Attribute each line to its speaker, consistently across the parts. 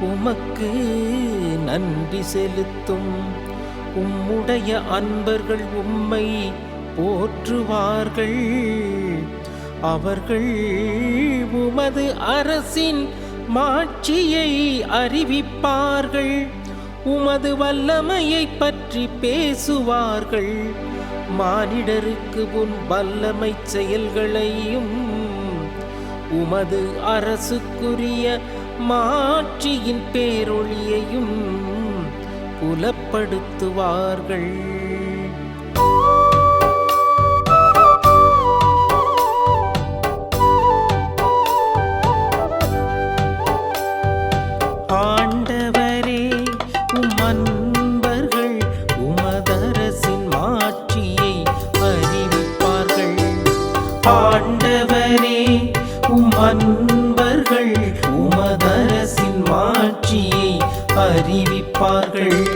Speaker 1: உமக்கு நன்றி செலுத்தும். உம்முடைய அன்பர்கள் உம்மை போற்றுவார்கள். அவர்கள் உமது அரசின் மாட்சியை அறிவிப்பார்கள். உமது வல்லமையை பற்றி பேசுவார்கள். மானிடருக்கு உன் வல்லமை செயல்களையும் உமது அரசுக்குரிய மாற்றியின் பேரொளியையும் புலப்படுத்துவார்கள். மதரசின் மாட்சியை அறிவிப்பார்கள்.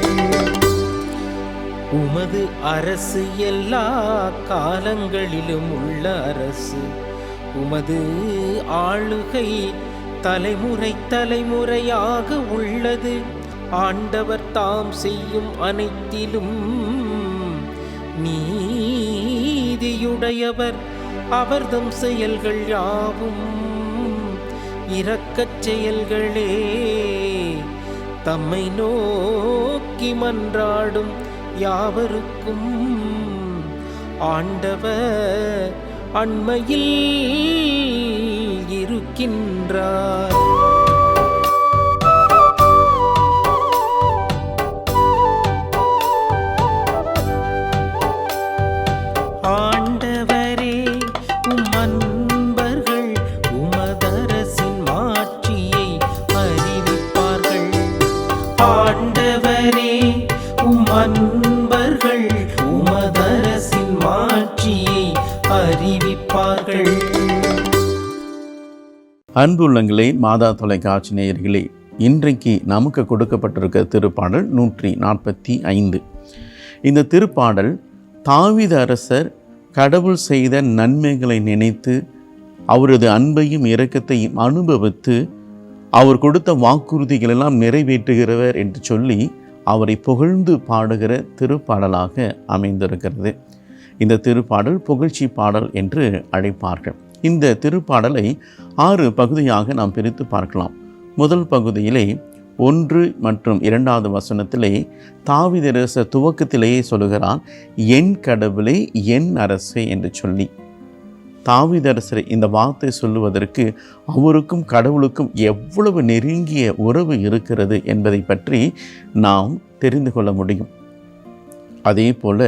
Speaker 1: உமது அரசு எல்லா காலங்களிலும் உள்ள அரசு. உமது ஆளுகை தலைமுறை தலைமுறையாக உள்ளது. ஆண்டவர் தாம் செய்யும் அனைத்திலும் நீதியுடையவர். அவர்தம் செயல்கள் யாவும் இரக்கச் செயல்களே தம்மை நோக்கி மன்றாடும் யாவருக்கும். ஆண்டவர் அண்மையில் இருக்கின்றார்.
Speaker 2: அன்புள்ளங்களே மாதா தொலைக்காட்சி நேயர்களே இன்றைக்கு நமக்கு கொடுக்கப்பட்டிருக்க திருப்பாடல் நூற்றி நாற்பத்தி ஐந்து. இந்த திருப்பாடல் தாவித அரசர் கடவுள் செய்த நன்மைகளை நினைத்து அவரது அன்பையும் இரக்கத்தையும் அனுபவித்து அவர் கொடுத்த வாக்குறுதிகளெல்லாம் நிறைவேற்றுகிறவர் என்று சொல்லி அவரை புகழ்ந்து பாடுகிற திருப்பாடலாக அமைந்திருக்கிறது. இந்த திருப்பாடல் புகழ்ச்சி பாடல் என்று அழைப்பார்கள். இந்த திருப்பாடலை ஆறு பகுதியாக நாம் பிரித்து பார்க்கலாம். முதல் பகுதியிலே ஒன்று மற்றும் இரண்டாவது வசனத்திலே தாவிதரச துவக்கத்திலேயே சொல்லுகிறார் என் கடவுளே என் அரசே என்று சொல்லி. தாவிதரசர் இந்த வார்த்தை சொல்லுவதற்கு அவருக்கும் கடவுளுக்கும் எவ்வளவு நெருங்கிய உறவு இருக்கிறது என்பதை பற்றி நாம் தெரிந்து கொள்ள முடியும். அதே போல்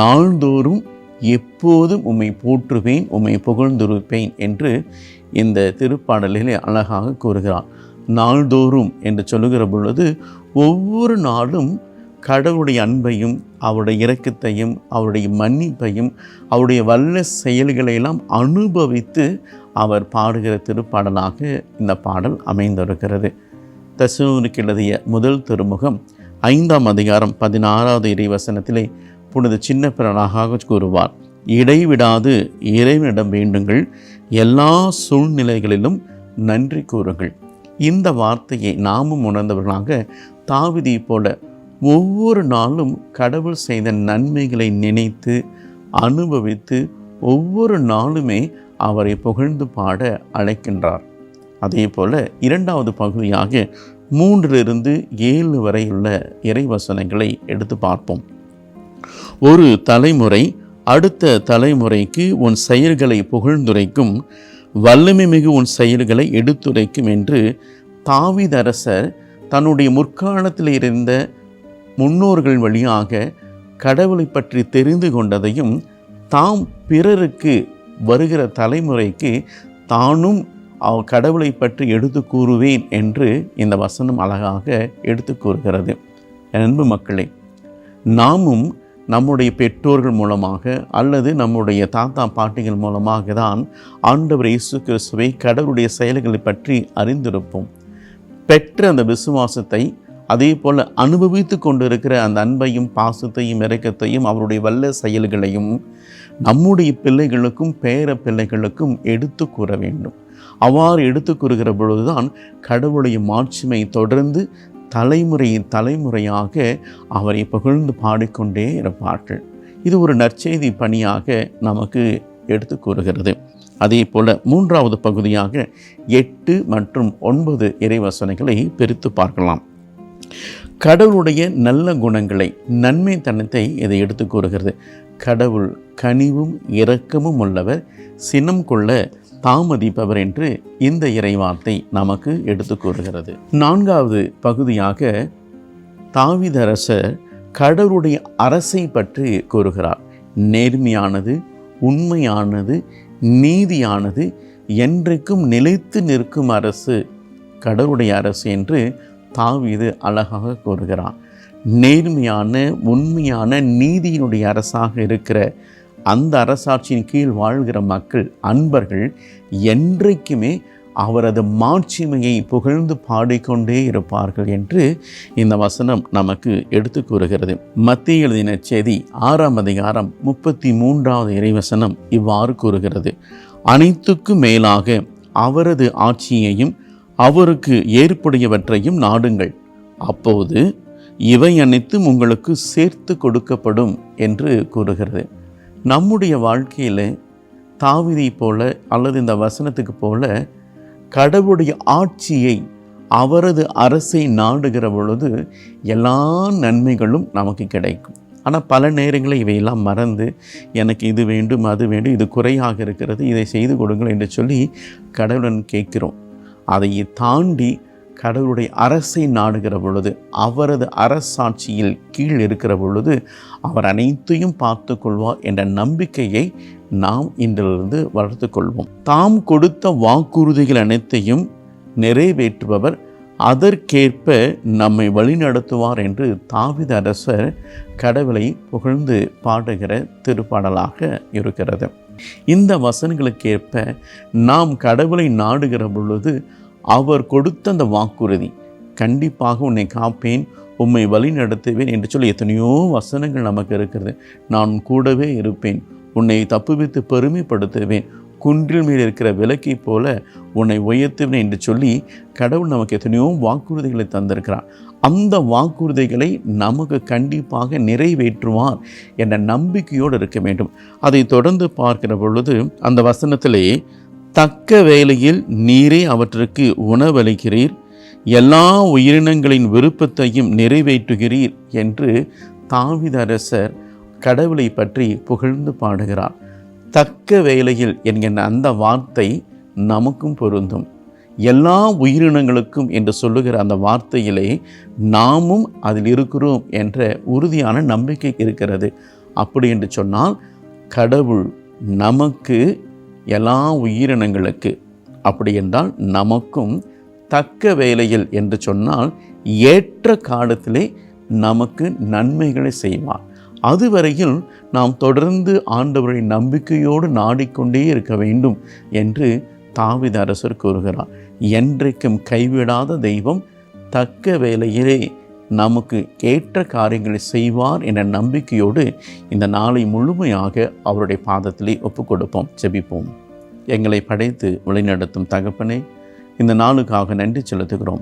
Speaker 2: நாள்தோறும் எப்போதும் உம்மை போற்றுவேன் உம்மை புகழ்ந்திருப்பேன் என்று இந்த திருப்பாடலிலே அழகாக கூறுகிறார். நாள்தோறும் என்று சொல்லுகிற பொழுது ஒவ்வொரு நாளும் கடவுளுடைய அன்பையும் அவருடைய இரக்கத்தையும் அவருடைய மன்னிப்பையும் அவருடைய வல்ல செயல்களை எல்லாம் அனுபவித்து அவர் பாடுகிற திருப்பாடலாக இந்த பாடல் அமைந்திருக்கிறது. தசுவனுக்கு எழுதிய முதல் திருமுகம் ஐந்தாம் அதிகாரம் பதினாறாவது இறைவசனத்திலே அப்பொழுது சின்ன பிறனாக கூறுவார் இடைவிடாது இறைவனிடம் வேண்டுங்கள் எல்லா சூழ்நிலைகளிலும் நன்றி கூறுங்கள். இந்த வார்த்தையை நாமும் உணர்ந்தவர்களாக தாவிதி போல ஒவ்வொரு நாளும் கடவுள் செய்த நன்மைகளை நினைத்து அனுபவித்து ஒவ்வொரு நாளுமே அவரை புகழ்ந்து பாட அழைக்கின்றார். அதே போல இரண்டாவது பகுதியாக மூன்றிலிருந்து ஏழு வரையுள்ள இறைவசனங்களை எடுத்து பார்ப்போம். ஒரு தலைமுறை அடுத்த தலைமுறைக்கு உன் செயல்களை புகழ்ந்துரைக்கும் வல்லமை மிகு உன் செயல்களை எடுத்துரைக்கும் என்று தாவிதரசர் தன்னுடைய முற்காலத்தில் இருந்த முன்னோர்கள் வழியாக கடவுளை பற்றி தெரிந்து கொண்டதையும் தாம் பிறருக்கு வருகிற தலைமுறைக்கு தானும் அவ் கடவுளை பற்றி எடுத்து கூறுவேன் என்று இந்த வசனம் அழகாக எடுத்து கூறுகிறது. அன்பு மக்களே நாமும் நம்முடைய பெற்றோர்கள் மூலமாக அல்லது நம்முடைய தாத்தா பாட்டிகள் மூலமாக தான் ஆண்டவர் இயேசு கிறிஸ்துவை கடவுளுடைய செயல்களை பற்றி அறிந்திருப்போம். பெற்ற அந்த விசுவாசத்தை அதே போல் அனுபவித்து கொண்டிருக்கிற அந்த அன்பையும் பாசத்தையும் இரக்கத்தையும் அவருடைய வல்ல செயல்களையும் நம்முடைய பிள்ளைகளுக்கும் பேர பிள்ளைகளுக்கும் எடுத்து கூற வேண்டும். அவ்வாறு எடுத்து கூறுகிற பொழுதுதான் கடவுளுடைய மாட்சிமை தொடர்ந்து தலைமுறையின் தலைமுறையாக அவரை புகழ்ந்து பாடிக்கொண்டே இருப்பார்கள். இது ஒரு நற்செய்தி பணியாக நமக்கு எடுத்து கூறுகிறது. அதே போல் மூன்றாவது பகுதியாக எட்டு மற்றும் ஒன்பது இறைவசனைகளை பிரித்து பார்க்கலாம். கடவுளுடைய நல்ல குணங்களை நன்மை தனத்தை இதை எடுத்து கூறுகிறது. கடவுள் கனிவும் இரக்கமும் உள்ளவர் சினம் கொள்ள தாமதிப்பவர் என்று இந்த இறைவார்த்தை நமக்கு எடுத்து கூறுகிறது. நான்காவது பகுதியாக தாவிதரசர் கடவுளுடைய அரசை பற்றி கூறுகிறார். நேர்மையானது உண்மையானது நீதியானது என்றைக்கும் நிலைத்து நிற்கும் அரசு கடவுளுடைய அரசு என்று தாவிது அழகாக கூறுகிறார். நேர்மையான உண்மையான நீதியினுடைய அரசாக இருக்கிற அந்த அரசாட்சியின் கீழ் வாழ்கிற மக்கள் அன்பர்கள் என்றைக்குமே அவரது மாட்சிமையை புகழ்ந்து பாடிக்கொண்டே இருப்பார்கள் என்று இந்த வசனம் நமக்கு எடுத்து கூறுகிறது. மத்திய எழுதின செய்தி ஆறாம் அதிகாரம் முப்பத்தி மூன்றாவது இறைவசனம் இவ்வாறு கூறுகிறது. அனைத்துக்கும் மேலாக அவரது ஆட்சியையும் அவருக்கு ஏற்புடையவற்றையும் நாடுங்கள். அப்போது இவை அனைத்தும் உங்களுக்கு சேர்த்து கொடுக்கப்படும் என்று கூறுகிறது. நம்முடைய வாழ்க்கையில் தாவிதை போல அல்லது இந்த வசனத்துக்கு போல கடவுளுடைய ஆட்சியை அவரது அரசை நாடுகிற பொழுது எல்லா நன்மைகளும் நமக்கு கிடைக்கும். ஆனால் பல நேரங்களில் இவையெல்லாம் மறந்து எனக்கு இது வேண்டும் அது வேண்டும் இது குறையாக இருக்கிறது இதை செய்து கொடுங்கள் என்று சொல்லி கடவுளன் கேட்கிறோம். அதை தாண்டி கடவுளுடைய அரசை நாடுகிற பொழுது அவரது அரசாட்சியில் கீழ் இருக்கிற பொழுது அவர் அனைத்தையும் பார்த்து கொள்வார் என்ற நம்பிக்கையை நாம் இன்றிலிருந்து வளர்த்து கொள்வோம். தாம் கொடுத்த வாக்குறுதிகள் அனைத்தையும் நிறைவேற்றுபவர் அதற்கேற்ப நம்மை வழிநடத்துவார் என்று தாவித அரசர் கடவுளை புகழ்ந்து பாடுகிற திருப்பாடலாக இருக்கிறது. இந்த வசனங்களுக்கேற்ப நாம் கடவுளை நாடுகிற பொழுது அவர் கொடுத்த அந்த வாக்குறுதி கண்டிப்பாக உன்னை காப்பேன் உம்மை வழி நடத்துவேன் என்று சொல்லி எத்தனையோ வசனங்கள் நமக்கு இருக்கிறது. நான் கூடவே இருப்பேன் உன்னை தப்புவித்து பெருமைப்படுத்துவேன் குன்றில் மேல் இருக்கிற விளக்கை போல உன்னை உயர்த்துவேன் என்று சொல்லி கடவுள் நமக்கு எத்தனையோ வாக்குறுதிகளை தந்திருக்கிறார். அந்த வாக்குறுதிகளை நமக்கு கண்டிப்பாக நிறைவேற்றுவார் என்ற நம்பிக்கையோடு இருக்க வேண்டும். அதை தொடர்ந்து பார்க்கிற பொழுது அந்த வசனத்திலே தக்க வேளையில் நீரே அவற்றுக்கு உணவளிக்கிறீர். எல்லா உயிரினங்களின் விருப்பத்தையும் நிறைவேற்றுகிறீர் என்று தாவிதரசர் கடவுளை பற்றி புகழ்ந்து பாடுகிறார். தக்க வேளையில் என்கின்ற அந்த வார்த்தை நமக்கும் பொருந்தும். எல்லா உயிரினங்களுக்கும் என்று சொல்லுகிற அந்த வார்த்தையிலே நாமும் அதில் இருக்கிறோம் என்ற உறுதியான நம்பிக்கை இருக்கிறது. அப்படி என்று சொன்னால் கடவுள் நமக்கு எல்லா உயிரினங்களுக்கு. அப்படி என்றால் நமக்கும் தக்க வேலையில் என்று சொன்னால் ஏற்ற காலத்திலே நமக்கு நன்மைகளை செய்வார். அதுவரையில் நாம் தொடர்ந்து ஆண்டவரை நம்பிக்கையோடு நாடிக்கொண்டே இருக்க வேண்டும் என்று தாவித அரசர் கூறுகிறார். என்றைக்கும் கைவிடாத தெய்வம் தக்க வேலையிலே நமக்கு ஏற்ற காரியங்களை செய்வார் என்ற நம்பிக்கையோடு இந்த நாளை முழுமையாக அவருடைய பாதத்திலே ஒப்புக் கொடுப்போம் செபிப்போம் எங்களை படைத்து வழிநடத்தும் தகப்பனே இந்த நாளுக்காக நன்றி செலுத்துகிறோம்.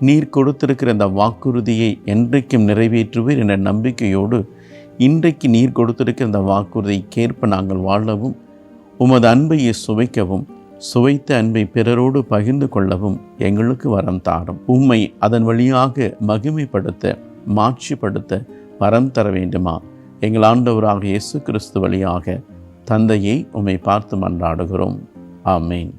Speaker 2: நீர் கொடுத்திருக்கிற இந்த வாக்குறுதியை என்றைக்கும் நிறைவேற்றுவீர் என்ற நம்பிக்கையோடு இன்றைக்கு நீர் கொடுத்திருக்கிற இந்த வாக்குறுதிக்கேற்ப நாங்கள் வாழவும் உமது அன்பையை சுவைக்கவும் சுவைத்த அன்பை பிறரோடு பகிர்ந்து கொள்ளவும் எங்களுக்கு வரம் தாரும். உம்மை அதன் வழியாக மகிமைப்படுத்த மாட்சிப்படுத்த வரம் தர வேண்டுமா? எங்கள் ஆண்டவராக இயேசு கிறிஸ்து வழியாக தந்தையை உம்மை பார்த்து மன்றாடுகிறோம். ஆமேன்.